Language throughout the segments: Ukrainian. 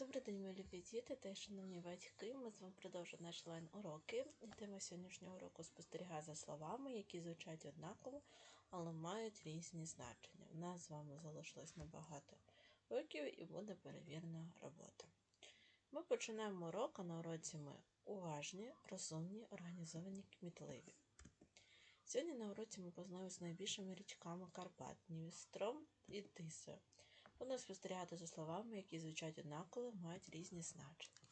Добрий день, мої любі діти та шановні батьки. Ми з вами продовжуємо наші лайн-уроки. І Тема сьогоднішнього уроку спостерігає за словами, які звучать однаково, але мають різні значення. У нас з вами залишилось небагато років і буде перевірена робота. Ми починаємо урок, а на уроці ми уважні, розумні, організовані, кмітливі. Сьогодні на уроці ми познайомимося з найбільшими річками Карпат Дністром і Тисою. Будемо спостерігати за словами, які звучать однаково, мають різні значення.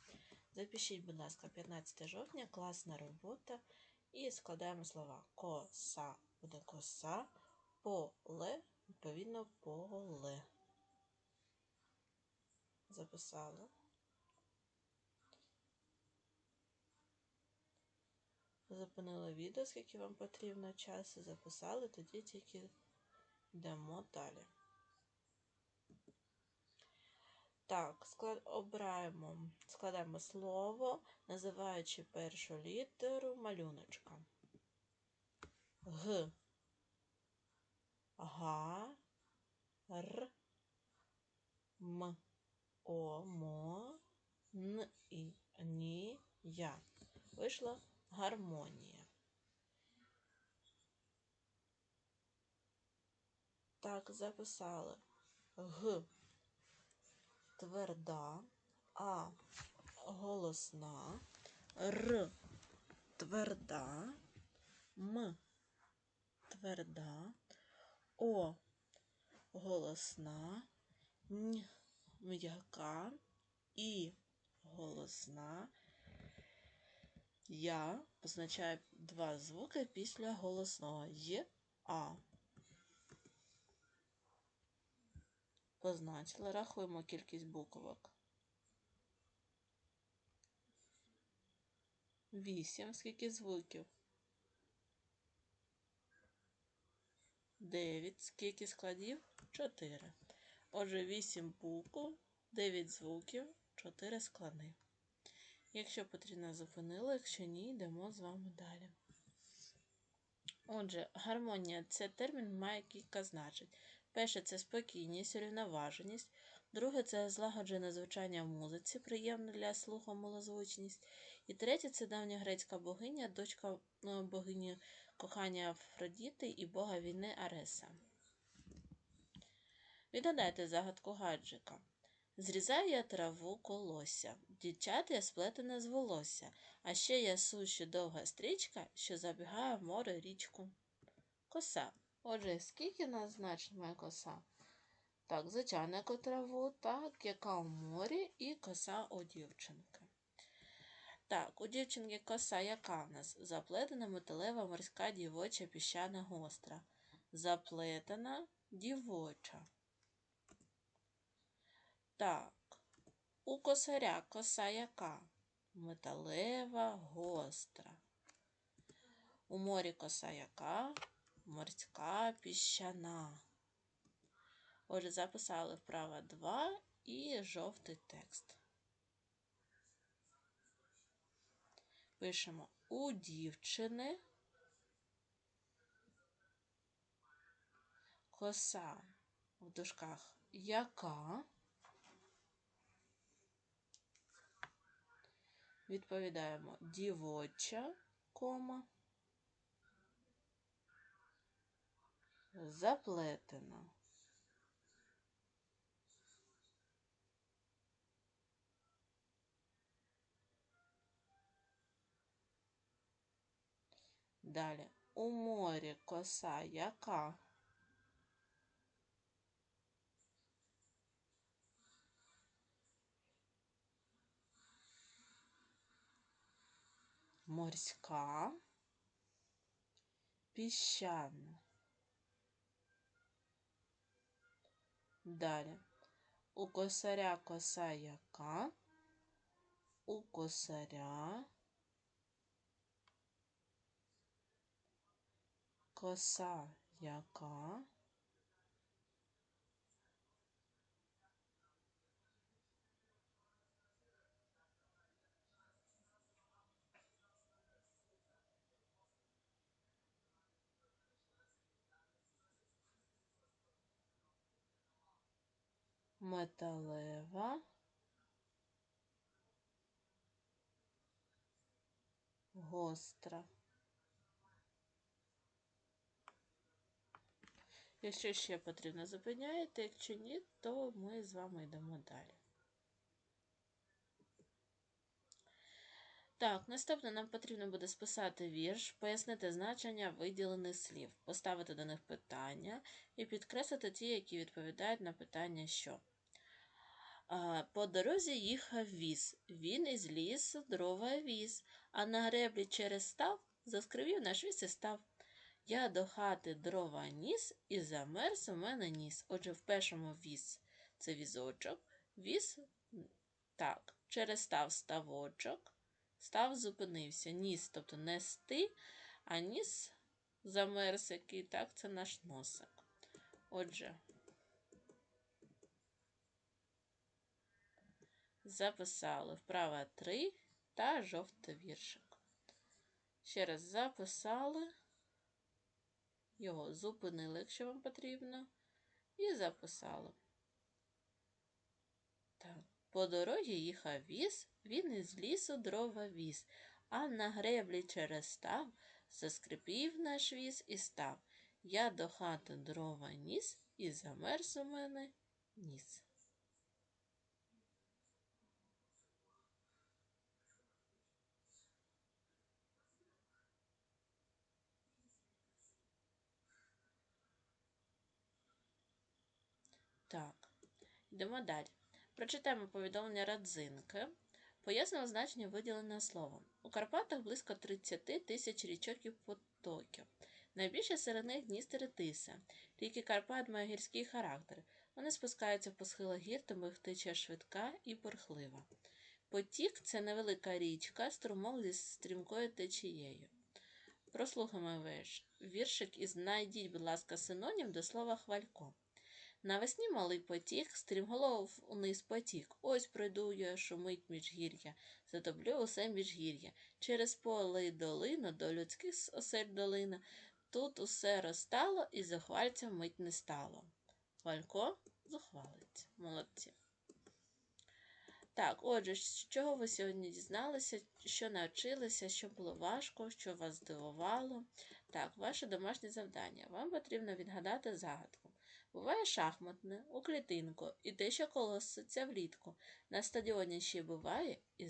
Запишіть, будь ласка, 15 жовтня, класна робота. І складаємо слова коса буде коса, поле, відповідно, поле. Записали. Зупинили відео, скільки вам потрібно часу, записали, тоді тільки йдемо далі. Так, склад... обираємо, складаємо слово, називаючи першу літеру малюночка. Г. Га. Р. М. О. Мо. Н. І. Ні. Я. Вийшла гармонія. Так, записали Г тверда, А голосна, Р тверда, М тверда, О голосна, Н м'яка, І голосна. Я позначаю два звуки після голосного Є А. Позначили. Рахуємо кількість буквок. Вісім. Скільки звуків? Дев'ять. Скільки складів? Чотири. Отже, вісім букв, дев'ять звуків, чотири склади. Якщо потрібно, зупинили, якщо ні, йдемо з вами далі. Отже, гармонія це термін має кілька значень. Перше це спокійність, рівноваженість. Друге це злагоджене звучання в музиці, приємне для слуху малозвучність. І третє це давня грецька богиня, дочка ну, богині кохання Афродіти і бога війни Ареса. Відгадайте загадку гаджика. Зрізаю я траву колося, дівчат я сплетене з волосся, а ще я сущу довга стрічка, що забігає в море річку. Коса. Отже, скільки нас моя коса? Так, звичайно, траву, так, яка у морі, і коса у дівчинки. Так, у дівчинки коса, яка в нас? Заплетена металева морська дівоча піщана гостра. Заплетена дівоча. Так, у косаря коса яка? Металева гостра. У морі коса яка? Морська піщана. Отже, записали вправо 2 і жовтий текст. Пишемо у дівчини коса в дужках яка. Відповідаємо дівоча кома. Заплетено. Далі у морі коса яка? Морська, піщана. Далі. У косаря коса яка? У косаря. Коса яка? металева, гостра. Якщо ще потрібно зупиняєте, якщо ні, то ми з вами йдемо далі. Так, наступне нам потрібно буде списати вірш, пояснити значення виділених слів, поставити до них питання і підкреслити ті, які відповідають на питання що. По дорозі їхав віз. Він із лісу дрова віз, а на греблі через став заскривів наш віз і став. Я до хати дрова ніс і замерз у мене ніс. Отже, в першому віз це візочок, віз так, через став ставочок, став зупинився. Ніс, тобто нести, а ніс замерз який, так, це наш носик. Отже, записали вправа 3 та жовтий віршик. Ще раз записали його зупинили, якщо вам потрібно, і записали. По дорозі їхав віз, він із лісу дрова віз, а на греблі через став заскрипів наш віз і став. Я до хати дрова ніс і замерз у мене ніс. Так, йдемо далі. Прочитаємо повідомлення родзинки. Пояснимо значення виділеного словом. У Карпатах близько 30 тисяч річок і потоків. Найбільше серед них Дністер і Тиса. Ріки Карпат мають гірський характер. Вони спускаються по схилах гір, тому їх течія швидка і порхлива. Потік це невелика річка, струмок зі стрімкою течією. Прослухаємо вірш. Віршик і знайдіть, будь ласка, синонім до слова хвалько. Навесні малий потік, стрімголов униз потік. Ось пройду я, шумить міжгір'я, затоплю усе міжгір'я. Через поле й долину до людських осель долина. Тут усе розстало і захвальця мить не стало. Валько зухвалиться. Молодці. Так, отже, з чого ви сьогодні дізналися, що навчилися, що було важко, що вас здивувало. Так, ваше домашнє завдання. Вам потрібно відгадати загадку. Буває шахматне, у клітинку, і те, що колоситься влітку. На стадіоні ще буває, і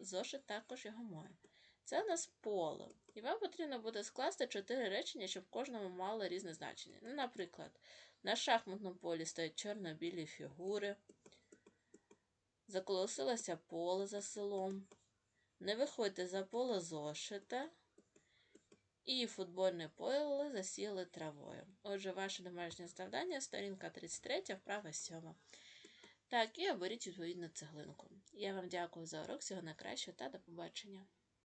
зошит також його має. Це у нас поле. І вам потрібно буде скласти чотири речення, щоб кожному мало різне значення. Ну, Наприклад, на шахматному полі стоять чорно-білі фігури, заколосилося поле за селом. Не виходьте за поле зошита. І футбольне поле засіяли травою. Отже, ваше домашнє завдання, сторінка 33, вправа 7. Так, і оберіть відповідну цеглинку. Я вам дякую за урок, всього найкращого та до побачення.